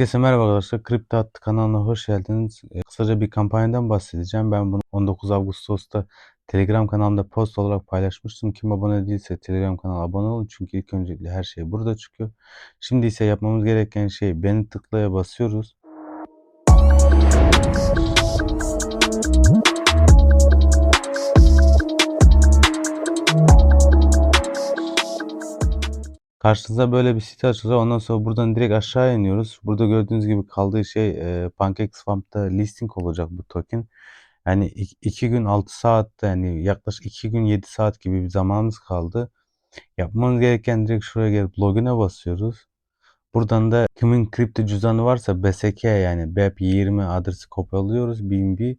Herkese merhaba arkadaşlar. Kripto Attı kanalına hoş geldiniz. E, Kısaca bir kampanyadan bahsedeceğim. Ben bunu 19 Ağustos'ta Telegram kanalımda post olarak paylaşmıştım. Kim abone değilse Telegram kanalına abone olun. Çünkü ilk öncelikle her şey burada çıkıyor. Şimdi ise yapmamız gereken şey beni tıklaya basıyoruz. Karşınıza böyle bir site açılıyor. Ondan sonra buradan direkt aşağı iniyoruz. Burada gördüğünüz gibi kaldığı şey e, PancakeSwap'ta listing olacak bu token. Yani 2 gün 6 saatte yani yaklaşık 2 gün 7 saat gibi bir zamanımız kaldı. Yapmamız gereken direkt şuraya gelip login'e basıyoruz. Buradan da kimin kripto cüzdanı varsa BSK yani BEP20 adresi kopyalıyoruz. BNB.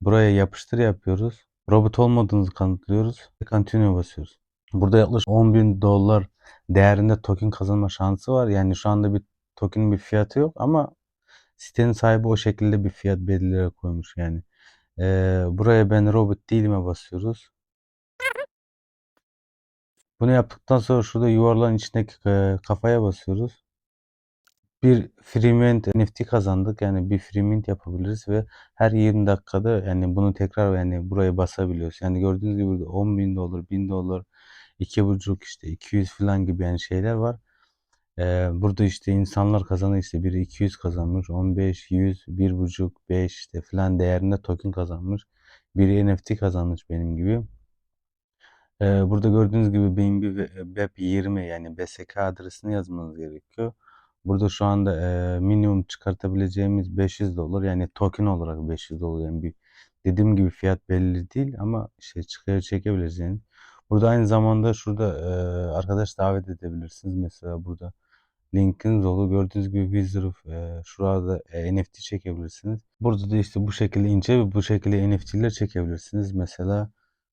Buraya yapıştır yapıyoruz. Robot olmadığınızı kanıtlıyoruz. Continue basıyoruz. Burada yaklaşık 10 bin dolar değerinde token kazanma şansı var. Yani şu anda bir tokenin bir fiyatı yok ama sitenin sahibi o şekilde bir fiyat belirleyerek koymuş yani. Ee, buraya ben robot değilime basıyoruz. Bunu yaptıktan sonra şurada yuvarlağın içindeki kafaya basıyoruz. Bir free mint NFT kazandık. Yani bir free mint yapabiliriz ve her 20 dakikada yani bunu tekrar yani buraya basabiliyoruz. Yani gördüğünüz gibi burada 10 bin dolar, 1000 dolar, iki buçuk işte 200 falan gibi yani şeyler var. Ee, burada işte insanlar kazanıyor işte biri 200 kazanmış, 15, 100, 1.5, 5 işte falan değerinde token kazanmış. Biri NFT kazanmış benim gibi. Ee, burada gördüğünüz gibi BNB ve BEP20 yani BSK adresini yazmanız gerekiyor. Burada şu anda e, minimum çıkartabileceğimiz 500 dolar yani token olarak 500 dolar yani bir dediğim gibi fiyat belli değil ama işte çıkıyor çekebiliriz yani. Burada aynı zamanda şurada e, arkadaş davet edebilirsiniz. Mesela burada linkiniz olur. Gördüğünüz gibi Wizard e, şurada e, NFT çekebilirsiniz. Burada da işte bu şekilde ince ve bu şekilde NFT'ler çekebilirsiniz. Mesela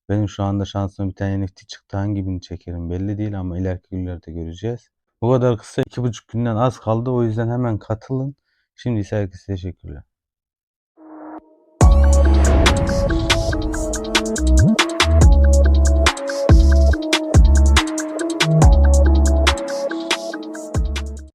benim şu anda şansıma bir tane NFT çıktı. Hangi birini çekerim belli değil ama ileriki günlerde göreceğiz. Bu kadar kısa iki buçuk günden az kaldı. O yüzden hemen katılın. Şimdi ise herkese teşekkürler.